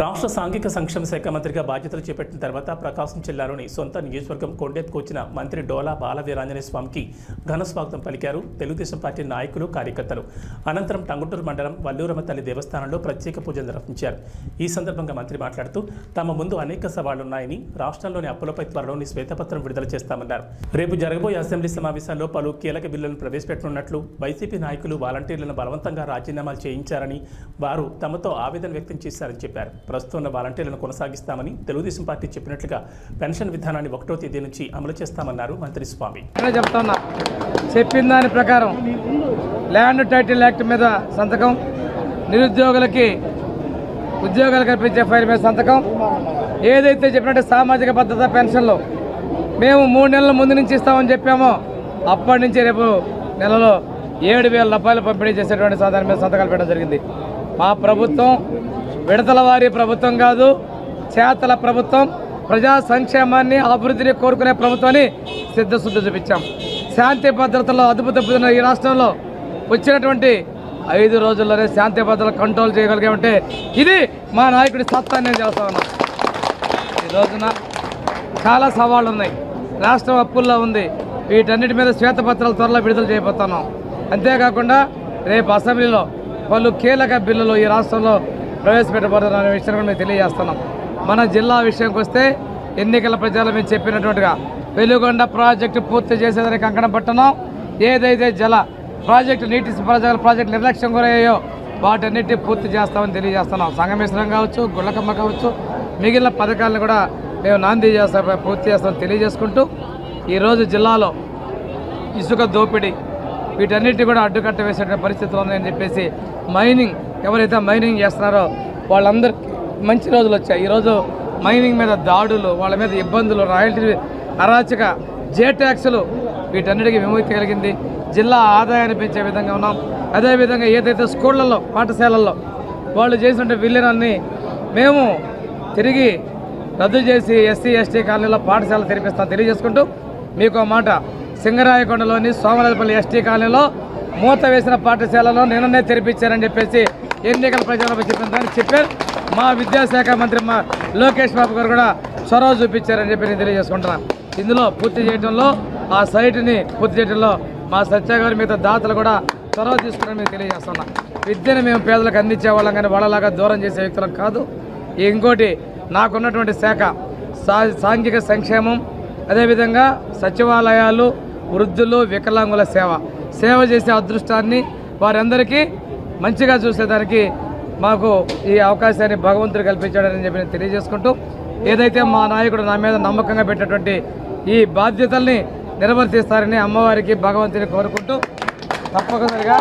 రాష్ట్ర సాంఘిక సంక్షేమ శాఖ మంత్రిగా బాధ్యతలు చేపట్టిన తర్వాత ప్రకాశం జిల్లాలోని సొంత నియోజకవర్గం కొండెత్తుకు వచ్చిన మంత్రి డోలా బాలవీరాంజనేయ స్వామికి ఘన స్వాగతం పలికారు తెలుగుదేశం పార్టీ నాయకులు కార్యకర్తలు. అనంతరం టంగుటూరు మండలం వల్లూరమ్మ తల్లి దేవస్థానంలో ప్రత్యేక పూజలు నిర్వహించారు. ఈ సందర్భంగా మంత్రి మాట్లాడుతూ తమ ముందు అనేక సవాళ్ళున్నాయని రాష్ట్రంలోని అప్పులపై త్వరలోని శ్వేతపత్రం విడుదల చేస్తామన్నారు. రేపు జరగబోయే అసెంబ్లీ సమావేశాల్లో పలు కీలక బిల్లులను ప్రవేశపెట్టనున్నట్లు వైసీపీ నాయకులు వాలంటీర్లను బలవంతంగా రాజీనామాలు చేయించారని వారు తమతో ఆవేదన వ్యక్తం చేశారని చెప్పారు. ప్రస్తుతం ఉన్న వాలంటీర్లను కొనసాగిస్తామని తెలుగుదేశం పార్టీ చెప్పినట్లుగా పెన్షన్ విధానాన్ని ఒకటో తేదీ నుంచి అమలు చేస్తామన్నారు మంత్రి స్వామి చెప్తున్నా. చెప్పిన దాని ప్రకారం ల్యాండ్ టైటిల్ యాక్ట్ మీద సంతకం నిరుద్యోగులకి ఉద్యోగాలు కల్పించే ఫైల్ మీద సంతకం. ఏదైతే చెప్పినట్టు సామాజిక భద్రత పెన్షన్లు మేము మూడు నెలల ముందు నుంచి ఇస్తామని చెప్పామో అప్పటి నుంచి రేపు నెలలో ఏడు వేల రూపాయలు పంపిణీ చేసేటువంటి సాధారణ మీద సంతకాలు పెట్టడం జరిగింది. మా ప్రభుత్వం విడతల వారి ప్రభుత్వం కాదు చేతల ప్రభుత్వం ప్రజా సంక్షేమాన్ని అభివృద్ధిని కోరుకునే ప్రభుత్వాన్ని సిద్ధశుద్ధి చూపించాం. శాంతి భద్రతలో అదుపు తప్పుతున్న ఈ రాష్ట్రంలో వచ్చినటువంటి ఐదు రోజుల్లోనే శాంతి భద్రతలు కంట్రోల్ చేయగలిగామంటే ఇది మా నాయకుడి సత్తా నేను చేస్తా ఉన్నా. ఈ రోజున చాలా సవాళ్ళు ఉన్నాయి రాష్ట్రం అప్పుల్లో ఉంది. వీటన్నిటి మీద శ్వేతపత్రాలు త్వరలో విడుదల చేయబోతున్నాం. అంతేకాకుండా రేపు అసెంబ్లీలో పలు కీలక బిల్లులు ఈ రాష్ట్రంలో ప్రవేశపెట్టబోతున్న విషయాన్ని కూడా మేము తెలియజేస్తున్నాం. మన జిల్లా విషయంకి వస్తే ఎన్నికల ప్రచారం మేము చెప్పినట్టుగా వెలుగొండ ప్రాజెక్టు పూర్తి చేసేదానికి కంకణం పట్టణం ఏదైతే జల ప్రాజెక్టు నీటి ప్రజల ప్రాజెక్టు నిర్లక్ష్యం గురయ్యాయో వాటన్నిటి పూర్తి చేస్తామని తెలియజేస్తున్నాం. సంగమేశ్వరం కావచ్చు గుళ్ళకమ్మ కావచ్చు మిగిలిన పథకాలను కూడా మేము నాంది చేస్తాం పూర్తి చేస్తామని తెలియజేసుకుంటూ ఈరోజు జిల్లాలో ఇసుక దోపిడీ వీటన్నిటి కూడా అడ్డుకట్ట వేసేటువంటి పరిస్థితులు ఉన్నాయని చెప్పేసి మైనింగ్ ఎవరైతే మైనింగ్ చేస్తున్నారో వాళ్ళందరికీ మంచి రోజులు వచ్చాయి. ఈరోజు మైనింగ్ మీద దాడులు వాళ్ళ మీద ఇబ్బందులు రాయల్టీ అరాచక జే ట్యాక్సులు వీటన్నిటికీ విముక్తి కలిగింది. జిల్లా ఆదాయాన్ని పెంచే విధంగా ఉన్నాం. అదేవిధంగా ఏదైతే స్కూళ్ళల్లో పాఠశాలల్లో వాళ్ళు చేసిన విలీనాన్ని మేము తిరిగి రద్దు చేసి ఎస్సీ ఎస్టీ కాలనీలో పాఠశాల తెరిపిస్తాం. తెలియజేసుకుంటూ మీకు మాట. సింగరాయకొండలోని సోమరాజపల్లి ఎస్టీ కాలనీలో మూత వేసిన పాఠశాలలో నిన్ననే తెరిపించారని చెప్పేసి ఎన్నికల ప్రచారంలో చెప్పిన దాన్ని చెప్పారు. మా విద్యాశాఖ మంత్రి మా లోకేష్ బాబు గారు కూడా చొరవ చూపించారని చెప్పి నేను తెలియజేసుకుంటున్నాను ఇందులో పూర్తి చేయడంలో ఆ సైట్ని పూర్తి చేయడంలో మా సత్య మీద మిగతా దాతలు కూడా చొరవ తీసుకున్నారని మీకు తెలియజేస్తున్నా. విద్యను మేము పేదలకు అందించే వాళ్ళం కానీ వాళ్ళలాగా దూరం చేసే వ్యక్తులం కాదు. ఇంకోటి నాకున్నటువంటి శాఖ సా సాంఘిక సంక్షేమం అదేవిధంగా సచివాలయాలు వృద్ధులు వికలాంగుల సేవ. సేవ చేసే అదృష్టాన్ని వారందరికీ మంచిగా చూసేదానికి మాకు ఈ అవకాశాన్ని భగవంతుడు కల్పించాడని చెప్పి నేను తెలియజేసుకుంటూ ఏదైతే మా నాయకుడు నా మీద నమ్మకంగా పెట్టినటువంటి ఈ బాధ్యతల్ని నిర్వర్తిస్తారని అమ్మవారికి భగవంతుని కోరుకుంటూ తప్పకుండా